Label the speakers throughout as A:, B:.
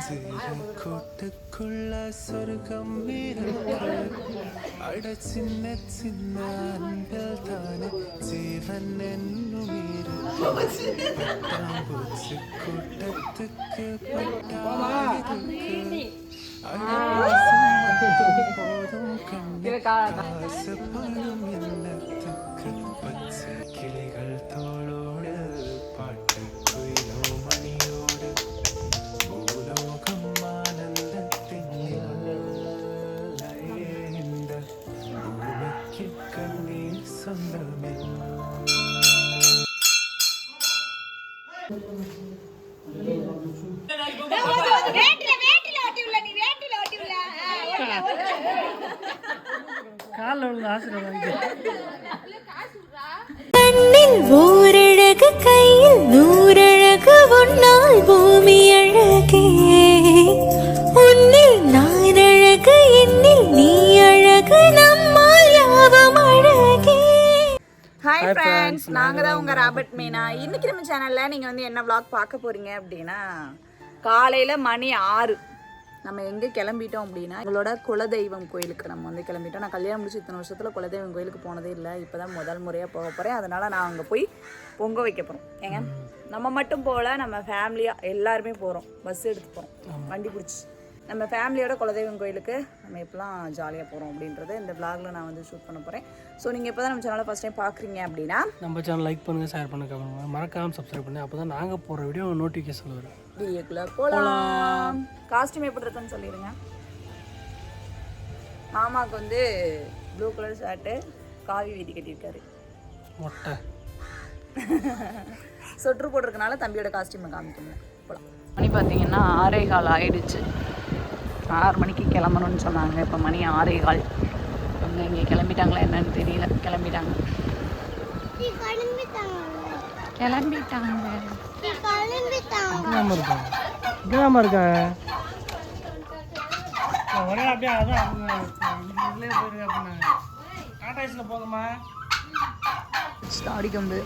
A: அஞ்சு கூட்டுக்குள்ள சொர்க்கம் இருக்கு அட சின்ன சின்ன அன்பில் தானே ஜீவன் என்னும் இருக்கு பட்டாம்பூச்சி கூட்டத்துக்கு பட்டாயிருக்கு போதும் கண்ணு ஆசைப்படும் எண்ணத்துக்கு பச்சை கிளிகள் தோளோடு
B: ஹாய் ஃப்ரெண்ட்ஸ் நாங்கள் தான் உங்கள் ராபர்ட் மீனா இன்னைக்கு நம்ம சேனலில் நீங்கள் வந்து என்ன vlog பார்க்க போகிறீங்க அப்படின்னா காலையில் மணி ஆறு. நம்ம எங்கே கிளம்பிட்டோம் அப்படின்னா எங்களோட குலதெய்வம் கோயிலுக்கு நம்ம வந்து கிளம்பிட்டோம். நான் கல்யாணம் முடிச்சு இத்தனை வருஷத்தில் குலதெய்வம் கோயிலுக்கு போனதே இல்லை. இப்போ தான் முதல் முறையாக போக போகிறேன் அதனால் நான் அங்கே போய் பொங்க வைக்க போகிறோம் ஏங்க? நம்ம மட்டும் போகல நம்ம ஃபேமிலியாக எல்லாருமே போகிறோம் பஸ் எடுத்து போகிறோம் வண்டி பிடிச்சி. நம்ம ஃபேமிலியோட குலதெய்வம் கோயிலுக்கு நம்ம எப்பலாம் ஜாலியாக போகிறோம் அப்படின்றத இந்த vlogல நான் வந்து ஷூட் பண்ண போகிறேன் ஸோ நீங்கள் இப்போ தான் நம்ம சேனலை ஃபஸ்ட் டைம் பார்க்குறீங்க அப்படின்னா
C: நம்ம சேனல் லைக் பண்ணுங்கள் ஷேர் பண்ணுங்க பண்ணுங்க. மறக்காமல் சப்ஸ்கிரைப் பண்ணி அப்போ தான் நாங்கள் போடுற வீடியோ நோட்டிஃபிகேஷன் வரும்.
B: வீடியோக்குள்ளே போகலாம் காஸ்டியூம் எப்படி இருக்குன்னு சொல்லிடுங்க. மாமாவுக்கு வந்து ப்ளூ கலர் ஷர்ட்டு காவி வேட்டி கட்டியிருக்காரு.
C: மொட்டை.
B: சொட்ரு போட்டிருக்கனால தம்பியோட காஸ்டியூமை காமிக்கணும். போகலாம் மணி பார்த்தீங்கன்னா ஆறே கால் ஆயிடுச்சு. ஆறு மணிக்கு கிளம்பணும்னு சொன்னாங்க. இப்போ மணி ஆறே கால். அவங்க இங்கே கிளம்பிட்டாங்களா என்னன்னு தெரியல. கிளம்பிட்டாங்க. கிளம்பிட்டாங்க.
C: ஒரே அப்படியே அதான் அப்படின்னாங்க. டாடா போதுமா
B: ஸ்டாடி கம்பு.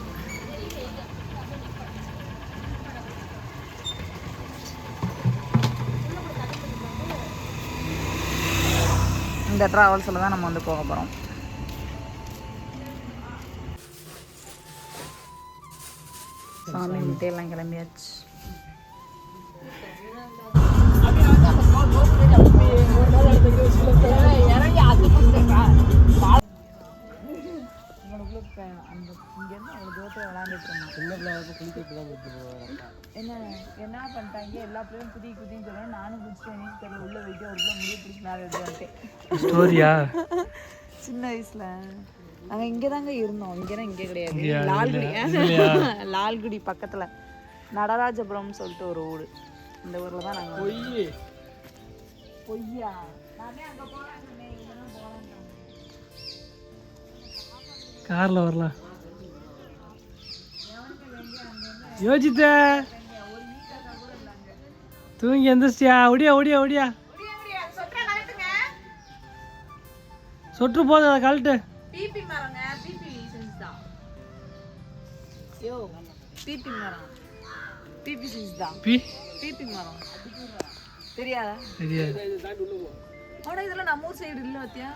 B: இந்த ட்ராவல்ஸில் தான் நம்ம வந்து போக போகிறோம் சாமி முட்டையெல்லாம் கிளம்பியாச்சு. அந்த இங்கேருந்து அவ்வளோ தூரத்தில் விளாண்டுட்டு இருந்தோம்.
C: சின்ன பிள்ளை குளிக்கிறதுக்கு தான் விட்டு போவாங்க
B: என்ன என்ன பண்ணிட்டாங்க? எல்லா பிள்ளையும் குதி குதின்னு சொல்லணும் நானும் குதிச்சு எனக்கு தெரியல. உள்ள போயிட்டு முடிய பிடிக்கலாம் எடுத்துட்டேன்
C: ஸ்டோரியா?
B: சின்ன வயசுல. நாங்க இங்கே தாங்க இருந்தோம். இங்கே இங்கே கிடையாது? லால்குடி.
C: இல்லையா?
B: லால்குடி பக்கத்துல. நடராஜபுரம்னு சொல்லிட்டு ஒரு ஊர். இந்த ஊர்ல தான் நாங்க
C: பொய்
B: பொய்யா? நானே அங்க போறேன்.
C: காரில் வரலாம். யோசித்த தூங்கி எந்திரிச்சியா ஒடியா ஒடியா ஒடியா சொட்டு போதும் அதை கழட்டு.
B: தெரியாதா?
C: தெரியாது.
B: இதெல்லாம் நம்ம ஊர் சைடு இல்ல பாத்தியா?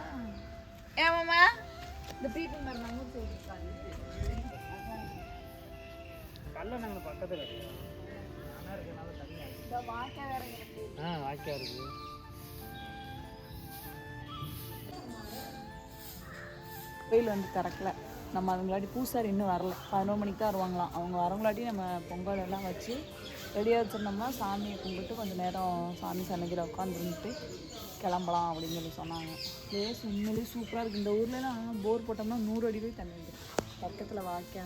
B: ஏமாமா இந்த பிபி மரம் நம்ம ஊர் சைடு இருக்காது
C: கல்ல நாங்கள் பக்கத்தில் ஆ வாய்க்கா இருக்கு.
B: கோயில் வந்து திறக்கல. நம்ம அவங்களாட்டி பூசாரி இன்னும் வரல. பதினோரு மணிக்கு தான் வருவாங்களாம் அவங்க வரவங்களாட்டி நம்ம பொங்கல் எல்லாம் வச்சு ரெடியாக வச்சிருந்தோம்னா சாமியை கும்பிட்டு கொஞ்சம் நேரம் சாமி சன்னதியில் உட்காந்துருந்துட்டு கிளம்பலாம் அப்படின்னு சொல்லி சொன்னாங்க. பிளேஸ் உண்மையிலேயே சூப்பராக இருக்குது இந்த ஊர்லலாம் போர் போட்டோம்னா நூறு அடி போய் தண்ணி வந்துடும் பக்கத்தில் வாய்க்கா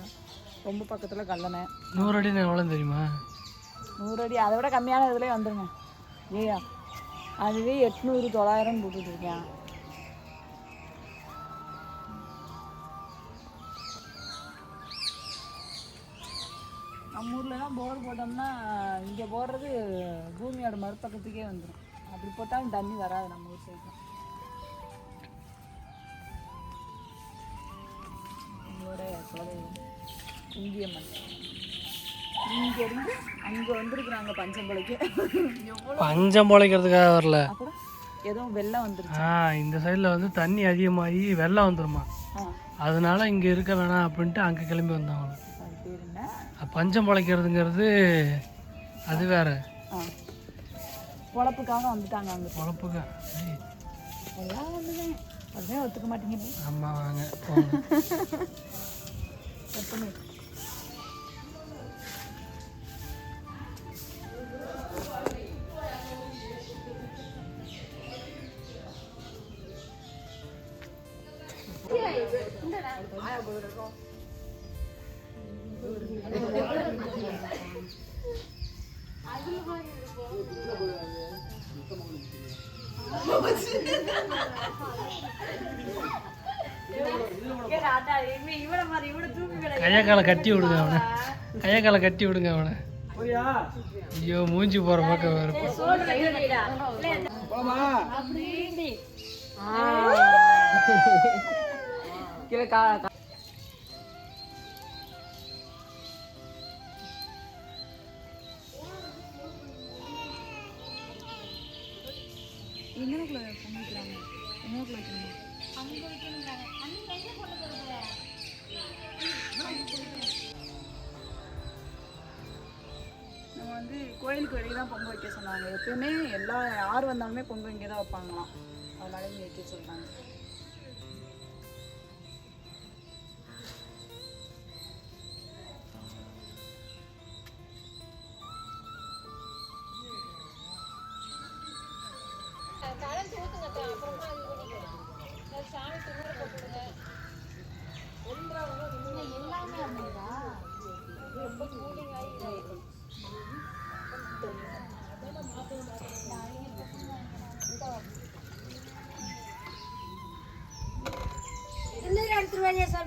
B: ரொம்ப பக்கத்தில் கல்லணை.
C: நூறு அடி நான் எவ்வளோ தெரியுமா?
B: நூறு அடி அதை விட கம்மியான இதுலேயே வந்துருங்க. ஏயா அதுவே எட்நூறு தொள்ளாயிரம் போட்டுட்டு இருக்கேன் நம்ம ஊர்லலாம் போர் போட்டோம்னா இங்கே போடுறது பூமியோட மறுபக்கத்துக்கே வந்துடும் அப்படி போட்டாலும் தண்ணி வராது நம்ம ஊர் சைடு எங்களோட குலதெய்வம் இந்திய மண் இங்க இருந்து அங்க வந்திருக்கிறாங்க பஞ்சம்பளைக்கு. எவ்வளோ
C: பஞ்சம் பொழைக்கிறதுக்காக வரல
B: ஏதோ வெள்ளம் வந்துருச்சு.
C: ஆ இந்த சைடில் வந்து தண்ணி அதிகமாகி வெள்ளம் வந்துருமா? அதனால இங்கே இருக்க வேணாம் அப்படின்ட்டு அங்கே கிளம்பி வந்தாங்க பஞ்சம் பொழைக்கிறதுங்கிறது அது வேற.
B: பொழப்புக்காக வந்துட்டாங்க அங்க.
C: பொழப்புக்கு?
B: எல்லாம் வந்துதான் அதுவே ஒத்துக்க மாட்டேங்குது.
C: ஆமாம் வாங்க போங்க
B: எப்பவுமே
C: கையை காலை கட்டி விடுங்க அவனை. கையை காலை கட்டி விடுங்க அவனை. ஐயோ. மூஞ்சி போகிற பக்கம் வேறு
B: கீழே கா கா- எங்கனக்குள்ள பொண்ணு வைக்கிறாங்க எங்கனக்குள்ள வைக்கிறாங்க நம்ம வந்து கோயிலுக்கு வெளியே தான் பொங்கல் வைக்க சொன்னாங்க. எப்பயுமே எல்லா யார் வந்தாலுமே பொங்கல் இங்கே தான் வைப்பாங்களாம். அதனால இங்கே வைக்க சொல்கிறாங்க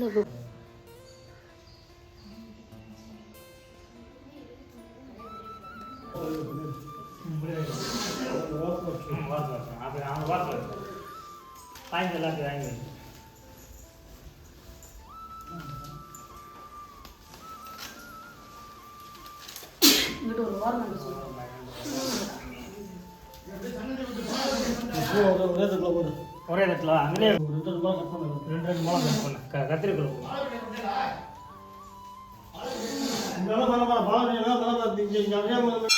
B: cũng là
C: vùng Aynı laf aynı. இங்கிட்ட ஒரு வாரம் வந்து சொல்லுங்க இடத்துல அங்கே ரெண்டு ரெண்டு மூலம் கட் பண்ண. க கத்திரிக்கோள் ஏய்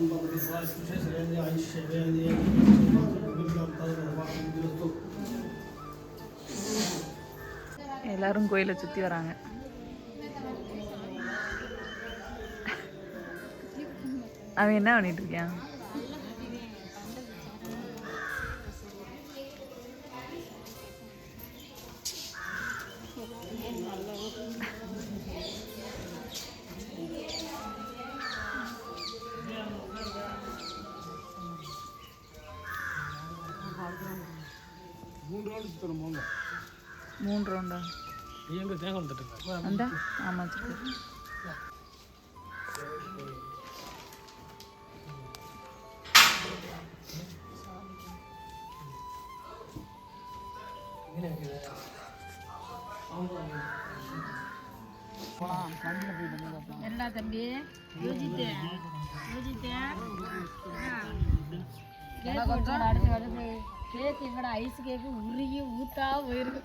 D: اللهم
B: எல்லாரும் கோயிலை சுற்றி வராங்க. அவன் என்ன பண்ணிட்டு இருக்கான் மூணு ரவுண்டா?
C: எங்க தேங்காய் வந்துட்டு
B: அந்த? ஆமாம் சரி
E: என்ன தம்பி? யோசித்து யோசித்து அடுத்து அடுத்து கேக் எங்கட? ஐஸ் கேக்கு உருகி ஊத்தா போயிருக்கு.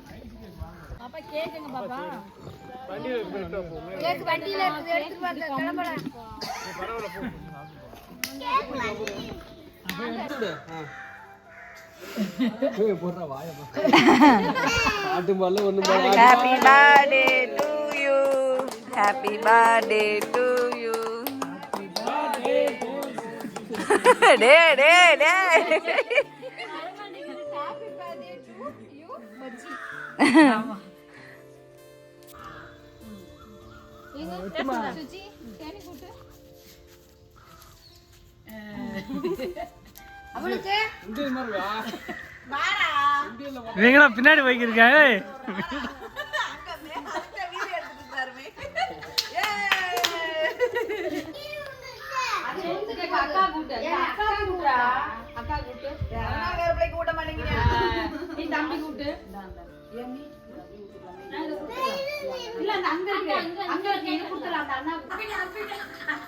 E: பாப்பா கேக் எங்க பாப்பா? கேக் வண்டியில இருக்குது. எடுத்துட்டு வாங்க கிளம்பலாம்
B: happy birthday to you happy birthday to you டே டே டே
E: சுச்சி தேனி கூட்டு அவளுக்கு
C: இவங்களா பின்னாடி வைக்கிருக்காங்க
E: அக்கா கூட்டு அக்கா கூட்டுறா அக்கா கூட்டு.
B: கூட்ட. மாட்டேங்கிறேன்
E: நீ தம்பி கூட்டு. இல்ல அந்த அங்க இருக்கு அங்க இருக்கு இது கொடுத்துறா அந்த அண்ணா
B: நான்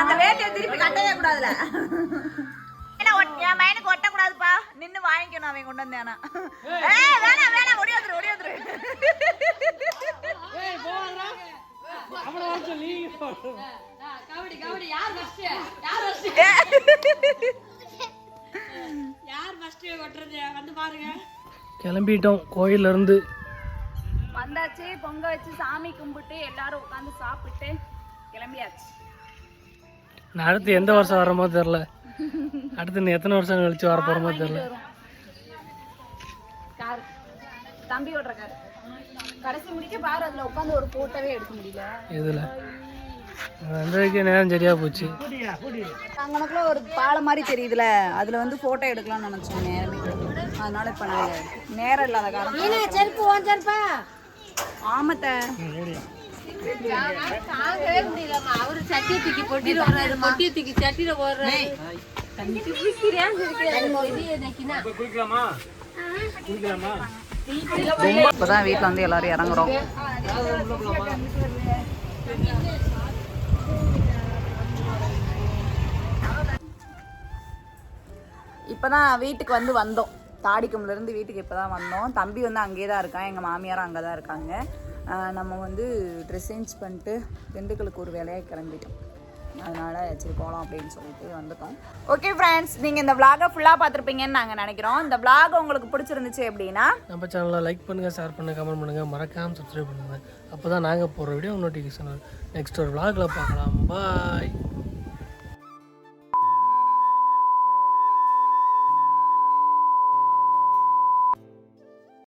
B: அந்த வேட்டியை திருப்பி கட்டவே கூடாதுல. என்ன ஒட்- என் பையனுக்கு ஒட்ட கூடாதுப்பா நின்னு வாங்கிக்கணும் அவன் கொண்டு வந்தானா ஏய். வேணாம் வேணாம் ஓடி வந்துரு
C: கிளம்பிட்டோம். கோயில்ல இருந்து
B: வந்தாச்சு பொங்க வச்சு சாமி கும்பிட்டு எல்லாரும் உட்காந்து சாப்பிட்டு கிளம்பியாச்சு.
C: நான் அடுத்து எந்த வருஷம் வரமோ தெரில அடுத்து இன்னும் எத்தனை வருஷம் கழிச்சு வர போறோமோ தெரில
B: கார். தம்பி ஓடுற கார். கடைசி முடிக்க பாரு அதுல உட்காந்து ஒரு போட்டோவே எடுக்க முடியல.
C: இதில் வந்ததுக்கே நேரம் சரியா போச்சு.
B: அங்கனக்குள்ள ஒரு பாலம் மாதிரி தெரியுதுல அதுல வந்து போட்டோ எடுக்கலாம்னு நினைச்சோம் நேரமே. அதனால இப்ப நாங்க நேரம் இல்லாத காரணம்
E: செருப்பு ஓன் செருப்பா?
B: ஆமத்த
E: தாங்கவே அவரு சட்டியை தூக்கி பொட்டிட்டு வர்றாரு பொட்டியை தூக்கி சட்டியில போடுறாரு
B: இப்பதான் வீட்டுல வந்து எல்லாரும் இறங்குறோம். இப்போ தான் வீட்டுக்கு வந்து வந்தோம். தாடிக்கும்லேருந்து வீட்டுக்கு இப்போ தான் வந்தோம். தம்பி வந்து அங்கேயே தான் இருக்கான். எங்கள் மாமியாரும் அங்கே தான் இருக்காங்க நம்ம வந்து ட்ரெஸ் சேஞ்ச் பண்ணிட்டு திண்டுக்கலுக்கு ஒரு வேலையாக கிளம்பிட்டோம். அதனால் சரி போகலாம் அப்படின்னு சொல்லிட்டு வந்துட்டோம். ஓகே ஃப்ரெண்ட்ஸ் நீங்கள் இந்த விளாகை ஃபுல்லாக பார்த்துருப்பீங்கன்னு நாங்கள் நினைக்கிறோம். இந்த விளாக் உங்களுக்கு பிடிச்சிருந்துச்சு அப்படின்னா
C: நம்ம சேனலை லைக் பண்ணுங்கள் ஷேர் பண்ணுங்கள் கமெண்ட் பண்ணுங்கள் மறக்காமல் சப்ஸ்கிரைப் பண்ணுங்கள் அப்போ தான் நாங்கள் போடுற வீடியோ நோட்டிஃபிகேஷன் நெக்ஸ்ட் ஒரு விளாகில் பார்க்கலாம். பாய்